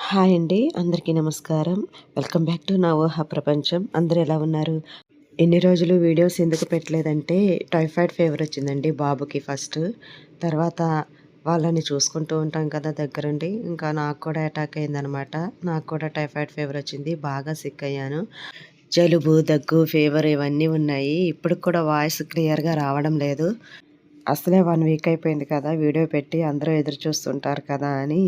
Hi అండి అందరికీ నమస్కారం. వెల్కమ్ బ్యాక్ టు నా ఊహ ప్రపంచం. అందరూ ఎలా ఉన్నారు? ఎన్ని రోజులు వీడియోస్ ఎందుకు పెట్టలేదంటే టైఫాయిడ్ ఫీవర్ వచ్చిందండి బాబుకి ఫస్ట్. తర్వాత వాళ్ళని చూసుకుంటూ ఉంటాం కదా దగ్గరుండి. ఇంకా నాకు కూడా అటాక్ అయిందనమాట నాకు కూడా టైఫాయిడ్ ఫీవర్ వచ్చింది బాగా సిక్ అయ్యాను. జలుబు దగ్గు ఫీవర్ ఇవన్నీ ఉన్నాయి. ఇప్పుడు కూడా వాయిస్ క్లియర్గా రావడం లేదు. అసలే వన్ వీక్ అయిపోయింది కదా వీడియో పెట్టి అందరూ ఎదురు చూస్తుంటారు కదా అని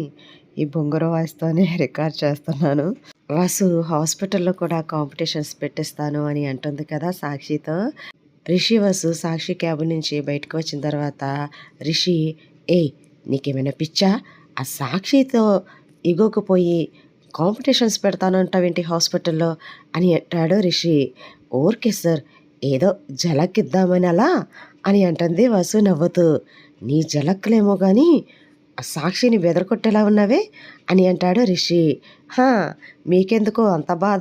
ఈ బొంగర వాయిస్తోనే రికార్డ్ చేస్తున్నాను. వాసు హాస్పిటల్లో కూడా కాంపిటీషన్స్ పెట్టిస్తాను అని అంటుంది కదా సాక్షితో. రిషి వసు సాక్షి క్యాబ్ నుంచి బయటకు వచ్చిన తర్వాత రిషి ఏ నీకేమైనా పిచ్చా? ఆ సాక్షితో ఇగోకపోయి కాంపిటీషన్స్ పెడతానంటావేంటి హాస్పిటల్లో? అని అంటాడు రిషి. ఓర్కే సార్ ఏదో జలక్కిద్దామని అలా? అని అంటుంది వసు నవ్వుతూ. నీ జలక్కులేమో కానీ సాక్షిని బెదరకొట్టేలా ఉన్నావే? అని అంటాడు రిషి. హా మీకెందుకో అంత బాధ?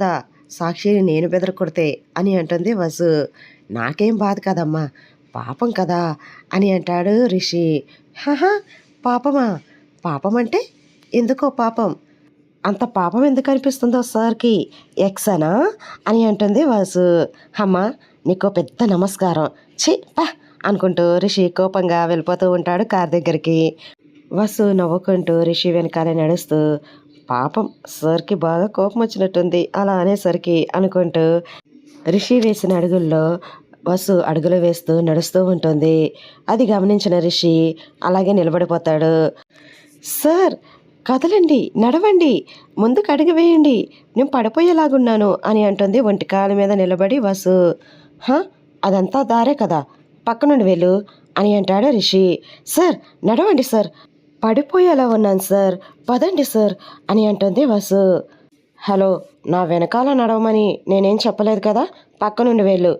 సాక్షిని నేను బెదరకొడితే అని అంటుంది వసు. నాకేం బాధ కదమ్మా పాపం కదా? అని అంటాడు రిషి. హహా పాపమా? పాపం అంటే ఎందుకో పాపం? అంత పాపం ఎందుకు అనిపిస్తుందో సార్కి? ఎక్సనా? అని అంటుంది వాసు. అమ్మ నీకు పెద్ద నమస్కారం. ఛీ పా అనుకుంటూ రిషి కోపంగా వెళ్ళిపోతూ ఉంటాడు కార్ దగ్గరికి. వసు నవ్వుకుంటూ రిషి వెనకాలే నడుస్తూ పాపం సార్కి బాగా కోపం వచ్చినట్టుంది అలా అనేసరికి అనుకుంటూ రిషి వేసిన అడుగుల్లో వసు అడుగులు వేస్తూ నడుస్తూ ఉంటుంది. అది గమనించిన రిషి అలాగే నిలబడిపోతాడు. సార్ కదలండి నడవండి ముందుకు అడుగు వేయండి నేను పడిపోయేలాగున్నాను అని అంటుంది ఒంటికాల మీద నిలబడి వసు. అదంతా దారే కదా పక్కనుండి వెళ్ళు అని అంటాడు రిషి. సార్ నడవండి సార్ పడిపోయేలా ఉన్నాను సార్. పదండి సార్ అని అంటుంది వసు. హలో నా వెనకాల నడవమని నేనేం చెప్పలేదు కదా? పక్కనుండి వెళ్ళు.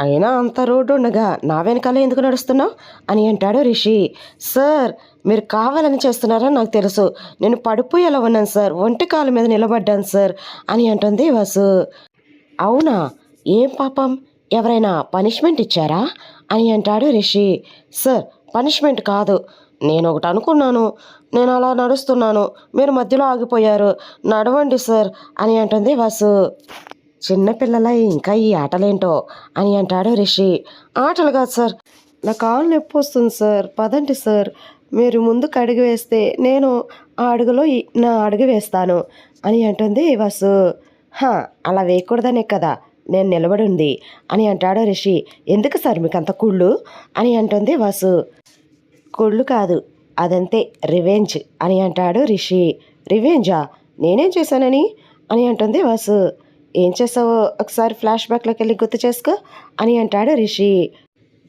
అయినా అంత రోడ్డు ఉండగా నా వెనకాల ఎందుకు నడుస్తున్నావు? అని అంటాడు రిషి. సార్ మీరు కావాలని చేస్తున్నారని నాకు తెలుసు. నేను పడిపోయేలా ఉన్నాను సార్. ఒంటి కాలు మీద నిలబడ్డాను సార్ అని అంటుంది వసు. అవునా? ఏం పాపం? ఎవరైనా పనిష్మెంట్ ఇచ్చారా? అని అంటాడు రిషి. సార్ పనిష్మెంట్ కాదు. నేను ఒకటి అనుకున్నాను. నేను అలా నడుస్తున్నాను. మీరు మధ్యలో ఆగిపోయారు. నడవండి సార్ అని అంటుంది వసు. చిన్నపిల్లల ఇంకా ఈ ఆటలేంటో అని అంటాడు రిషి. ఆటలు కాదు సార్. నా కాళ్ళు నొప్పి వస్తుంది సార్. పదండి సార్. మీరు ముందుకు అడుగు వేస్తే నేను ఆ అడుగులో నా అడుగు వేస్తాను అని అంటుంది వసు. హా అలా వేయకూడదనే కదా. నేను నిలబడి ఉంది అని అంటాడు రిషి. ఎందుకు సార్ మీకు అంత కుళ్ళు అని అంటుంది వసు. కుళ్ళు కాదు. అదంతే రివెంజ్ అని అంటాడు రిషి. రివెంజా? నేనేం చేశానని? అని అంటుంది వాసు. ఏం చేసావో ఒకసారి ఫ్లాష్ బ్యాక్లోకి వెళ్ళి గుర్తు చేసుకో అని అంటాడు రిషి.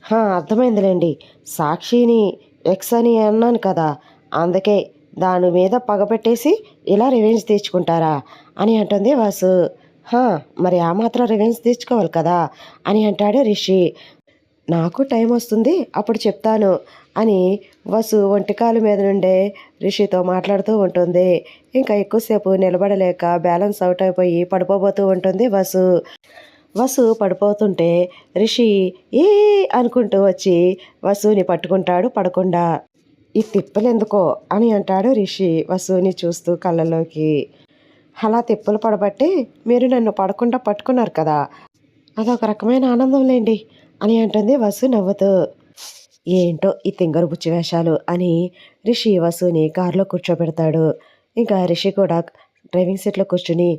"హా, అర్థమైందిలేండి. సాక్షిని ఎక్స్ అని అన్నాను కదా. అందుకే దాని మీద పగపెట్టేసి ఇలా రివెంజ్ తీర్చుకుంటారా? అని అంటుంది వాసు. మరి ఆ మాత్రం రివెంజ్ తీర్చుకోవాలి కదా? అని అంటాడు రిషి. నాకు టైం వస్తుంది అప్పుడు చెప్తాను అని వసు ఒంటికాలు మీద నుండే రిషితో మాట్లాడుతూ ఉంటుంది. ఇంకా ఎక్కువసేపు నిలబడలేక బ్యాలెన్స్ అవుట్ అయిపోయి పడిపోబోతూ ఉంటుంది వసు. వసు పడిపోతుంటే రిషి ఏ అనుకుంటూ వచ్చి వసుని పట్టుకుంటాడు పడకుండా. ఈ తిప్పలు ఎందుకో అని అంటాడు రిషి వసుని చూస్తూ కళ్ళలోకి అలా తిప్పలు పడబట్టి మీరు నన్ను పడకుండా పట్టుకున్నారు కదా. అదొక రకమైన ఆనందం లేండి. అని అంటుంది వసు నవ్వుతూ. ఏంటో ఈ తింగరు బుచ్చి వేషాలు అని రిషి వసుని కారులో కూర్చోబెడతాడు. ఇంకా రిషి కూడా డ్రైవింగ్ సీట్లో కూర్చుని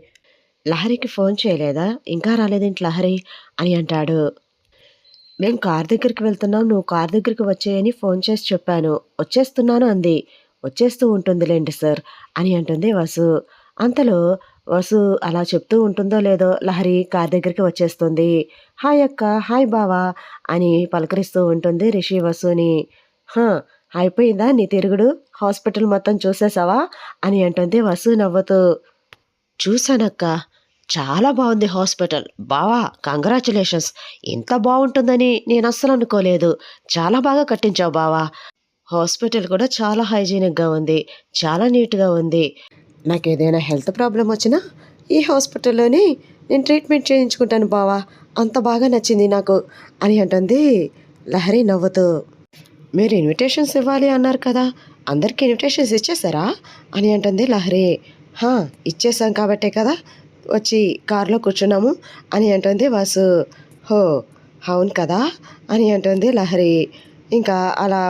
లహరికి ఫోన్ చేయలేదా? ఇంకా రాలేదేంటి లహరి? అని అంటాడు. మేము కార్ దగ్గరికి వెళ్తున్నాం నువ్వు కార్ దగ్గరికి వచ్చేయని ఫోన్ చేసి చెప్పాను. వచ్చేస్తున్నాను అంది. వచ్చేస్తూ ఉంటుందిలేండి సార్ అని అంటుంది వసు. అంతలో వసు అలా చెప్తూ ఉంటుందో లేదో లహరి కార్ దగ్గరికి వచ్చేస్తుంది. హాయ్ అక్క హాయ్ బావా అని పలకరిస్తూ ఉంటుంది రిషి వసుని. అయిపోయిందా నీ తిరుగుడు? హాస్పిటల్ మొత్తం చూసేసావా? అని అంటుంది వసు నవ్వుతూ. చూశానక్క చాలా బాగుంది హాస్పిటల్. బావా కంగ్రాచులేషన్స్. ఇంత బాగుంటుందని నేను అస్సలు అనుకోలేదు. చాలా బాగా కట్టించావు బావా. హాస్పిటల్ కూడా చాలా హైజీనిక్గా ఉంది. చాలా నీట్గా ఉంది. నాకు ఏదైనా హెల్త్ ప్రాబ్లం వచ్చినా ఈ హాస్పిటల్లోనే నేను ట్రీట్మెంట్ చేయించుకుంటాను బావా. అంత బాగా నచ్చింది నాకు అని అంటుంది లహరి నవ్వుతూ. మీరు ఇన్విటేషన్స్ ఇవ్వాలి అన్నారు కదా అందరికీ ఇన్విటేషన్స్ ఇచ్చేసారా అని అంటుంది లహరి. "హా, ఇచ్చేసాం కాబట్టే కదా వచ్చి కారులో కూర్చున్నాము అని అంటుంది వాసు. హో అవును కదా అని అంటుంది లహరి. ఇంకా అలా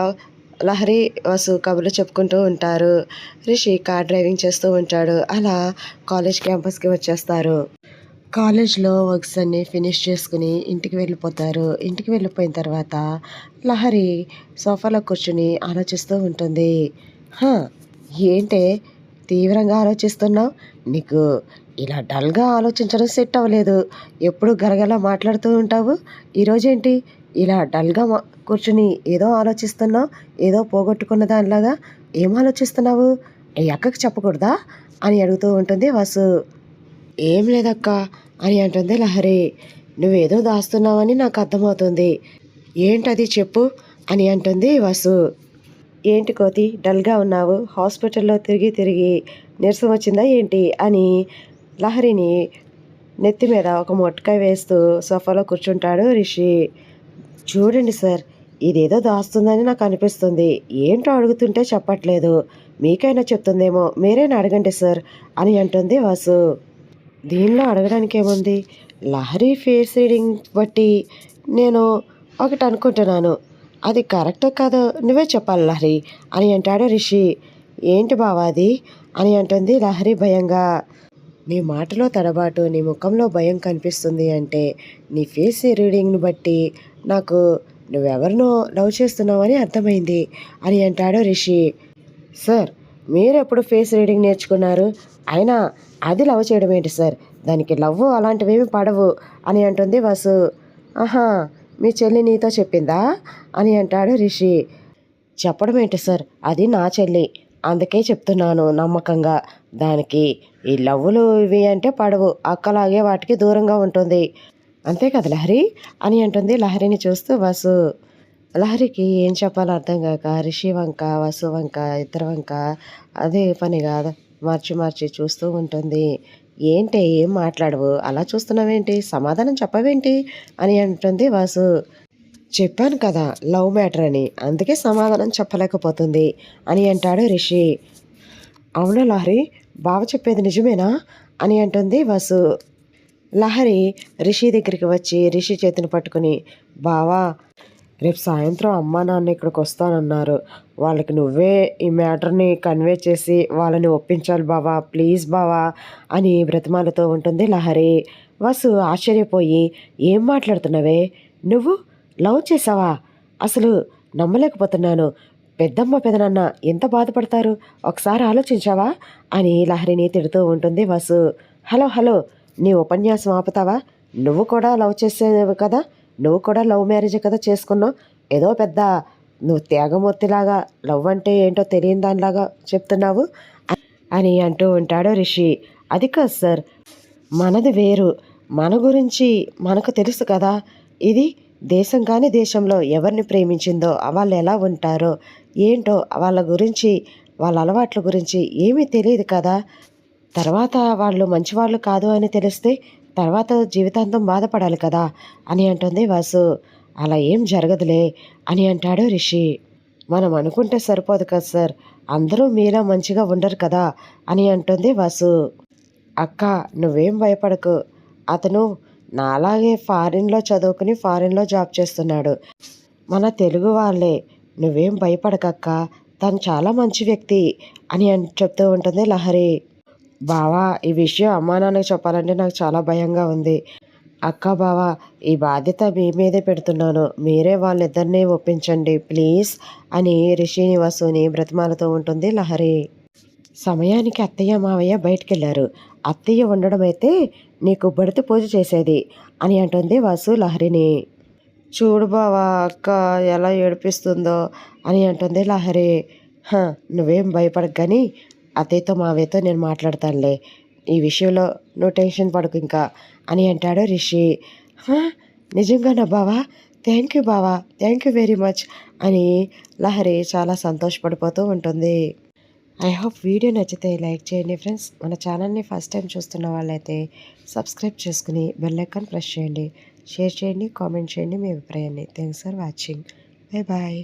లహరి వాసు కబుర్లు చెప్పుకుంటూ ఉంటారు. రిషి కార్ డ్రైవింగ్ చేస్తూ ఉంటాడు. అలా కాలేజ్ క్యాంపస్కి వచ్చేస్తారు. కాలేజ్లో వర్క్స్ అన్నీ ఫినిష్ చేసుకుని ఇంటికి వెళ్ళిపోతారు. ఇంటికి వెళ్ళిపోయిన తర్వాత లహరి సోఫాలో కూర్చుని ఆలోచిస్తూ ఉంటుంది. ఏంటే తీవ్రంగా ఆలోచిస్తున్నావు? నీకు ఇలా డల్గా ఆలోచించడం సెట్ అవ్వలేదు. ఎప్పుడు గరగలా మాట్లాడుతూ ఉంటావు? ఈరోజేంటి? ఇలా డల్గా కూర్చుని ఏదో ఆలోచిస్తున్నావు ఏదో పోగొట్టుకున్న దానిలాగా ఏం ఆలోచిస్తున్నావు? ఈ అక్కకి చెప్పకూడదా? అని అడుగుతూ ఉంటుంది వాసు. ఏం లేదక్క అని అంటుంది లహరి. నువ్వేదో దాస్తున్నావని నాకు అర్థమవుతుంది. ఏంటది చెప్పు అని అంటుంది వాసు. ఏంటి కోతి డల్గా ఉన్నావు? హాస్పిటల్లో తిరిగి తిరిగి నీరసం వచ్చిందా ఏంటి? అని లహరిని నెత్తి మీద ఒక మొట్టకాయ వేస్తూ సోఫాలో కూర్చుంటాడు రిషి. చూడండి సార్ ఇదేదో దాస్తుందని నాకు అనిపిస్తుంది. ఏంటో అడుగుతుంటే చెప్పట్లేదు. మీకైనా చెప్తుందేమో మీరైనా అడగండి సార్ అని అంటుంది వాసు. దీనిలో అడగడానికి ఏముంది లహరి ఫేస్ రీడింగ్ బట్టి నేను ఒకటి అనుకుంటున్నాను. అది కరెక్టో కాదో నువ్వే చెప్పాలి లహరి అని అంటాడు రిషి. ఏంటి బావా అది? అని అంటుంది లహరి భయంగా. నీ మాటలో తడబాటు నీ ముఖంలో భయం కనిపిస్తుంది అంటే నీ ఫేస్ రీడింగ్ని బట్టి నాకు నువ్వెవరినో లవ్ చేస్తున్నావని అర్థమైంది అని అంటాడు రిషి. సార్ మీరు ఎప్పుడు ఫేస్ రీడింగ్ నేర్చుకున్నారు? అయినా అది లవ్ చేయడం ఏంటి సార్? దానికి లవ్ అలాంటివేమి పడవు అని అంటుంది వసు. ఆహా మీ చెల్లి నీతో చెప్పిందా? అని అంటాడు రిషి. చెప్పడం ఏంటి సార్? అది నా చెల్లి. అందుకే చెప్తున్నాను నమ్మకంగా. దానికి ఈ లవ్వులు ఇవి అంటే పడవు. అక్కలాగే వాటికి దూరంగా ఉంటుంది. అంతే కదా లహరి? అని అంటుంది లహరిని చూస్తూ వసు లహరికి ఏం చెప్పాలో అర్థం కాక రిషి వంక వసు వంక ఇద్దరు వంక అదే పనిగా మార్చి మార్చి చూస్తూ ఉంటుంది. ఏంటి ఏం మాట్లాడవు? అలా చూస్తున్నావేంటి? సమాధానం చెప్పవేంటి? అని అంటుంది వాసు. చెప్పాను కదా లవ్ మ్యాటర్ అని. అందుకే సమాధానం చెప్పలేకపోతుంది అని అంటాడు రిషి. అవునా లహరి? బావ చెప్పేది నిజమేనా? అని అంటుంది వసు. లహరి రిషి దగ్గరికి వచ్చి రిషి చేతిని పట్టుకుని బావా రేపు సాయంత్రం అమ్మా నాన్న ఇక్కడికి వస్తానన్నారు. వాళ్ళకి నువ్వే ఈ మ్యాటర్ని కన్వే చేసి వాళ్ళని ఒప్పించాలి బావా ప్లీజ్ బావా అని బ్రతిమాలతో ఉంటుంది లహరి. వసు ఆశ్చర్యపోయి ఏం మాట్లాడుతున్నావే? నువ్వు? లవ్ చేసావా? అసలు నమ్మలేకపోతున్నాను. పెద్దమ్మ పెదనాన్న ఎంత బాధపడతారు? ఒకసారి ఆలోచించావా? అని లహరిని తిడుతూ ఉంటుంది వసు. హలో హలో నీ ఉపన్యాసం ఆపుతావా? నువ్వు కూడా లవ్ చేసేవి కదా? నువ్వు కూడా లవ్ మ్యారేజ్ కదా చేసుకున్నావు? ఏదో పెద్ద నువ్వు త్యాగమూర్తిలాగా లవ్ అంటే ఏంటో తెలియని దానిలాగా చెప్తున్నావు? అని అంటూ ఉంటాడు రిషి. అది కాదు సార్ మనది వేరు. మన గురించి మనకు తెలుసు కదా. ఇది దేశం కాని దేశంలో ఎవరిని ప్రేమించిందో వాళ్ళు ఎలా ఉంటారో ఏంటో వాళ్ళ గురించి వాళ్ళ అలవాట్ల గురించి ఏమీ తెలియదు కదా. తర్వాత వాళ్ళు మంచివాళ్ళు కాదు అని తెలిస్తే తర్వాత జీవితాంతం బాధపడాలి కదా అని అంటుంది వాసు. అలా ఏం జరగదులే అని అంటాడు రిషి. మనం అనుకుంటే సరిపోదు కదా సార్ అందరూ మీలా మంచిగా ఉండరు కదా అని అంటుంది వాసు. అక్క నువ్వేం భయపడకు. అతను నాలాగే ఫారిన్లో చదువుకుని ఫారిన్లో జాబ్ చేస్తున్నాడు. మన తెలుగు వాళ్ళే నువ్వేం భయపడకక్క తను చాలా మంచి వ్యక్తి అని చెప్తూ ఉంటుంది లహరి. బావా ఈ విషయం అమ్మా నాన్నకు చెప్పాలంటే నాకు చాలా భయంగా ఉంది. అక్క బావా ఈ బాధ్యత మీ మీదే పెడుతున్నాను. మీరే వాళ్ళిద్దరినీ ఒప్పించండి ప్లీజ్ అని రిషిని వసుని బ్రతిమాలతో ఉంటుంది లహరి. సమయానికి అత్తయ్య మావయ్య బయటికి వెళ్ళారు అత్తయ్య ఉండడం అయితే నీకు బడితే పూజ చేసేది అని అంటుంది వాసు లహరిని. చూడు బావా అక్క ఎలా ఏడిపిస్తుందో అని అంటుంది లహరి. నువ్వేం భయపడకు కానీ అత్తయ్యతో మావయ్యతో నేను మాట్లాడతానులే. ఈ విషయంలో నువ్వు టెన్షన్ పడకు ఇంకా అని అంటాడు రిషి. నిజంగానా బావా? థ్యాంక్ యూ బావా. థ్యాంక్ యూ వెరీ మచ్ అని లహరి చాలా సంతోషపడిపోతూ ఉంటుంది. ఐ హోప్ వీడియో నచ్చితే లైక్ చేయండి ఫ్రెండ్స్. మన ఛానల్ని ఫస్ట్ టైం చూస్తున్న వాళ్ళైతే సబ్స్క్రైబ్ చేసుకుని బెల్ ఐకాన్ ప్రెస్ చేయండి. షేర్ చేయండి కామెంట్ చేయండి మీ అభిప్రాయాన్ని. Thanks for watching. Bye bye.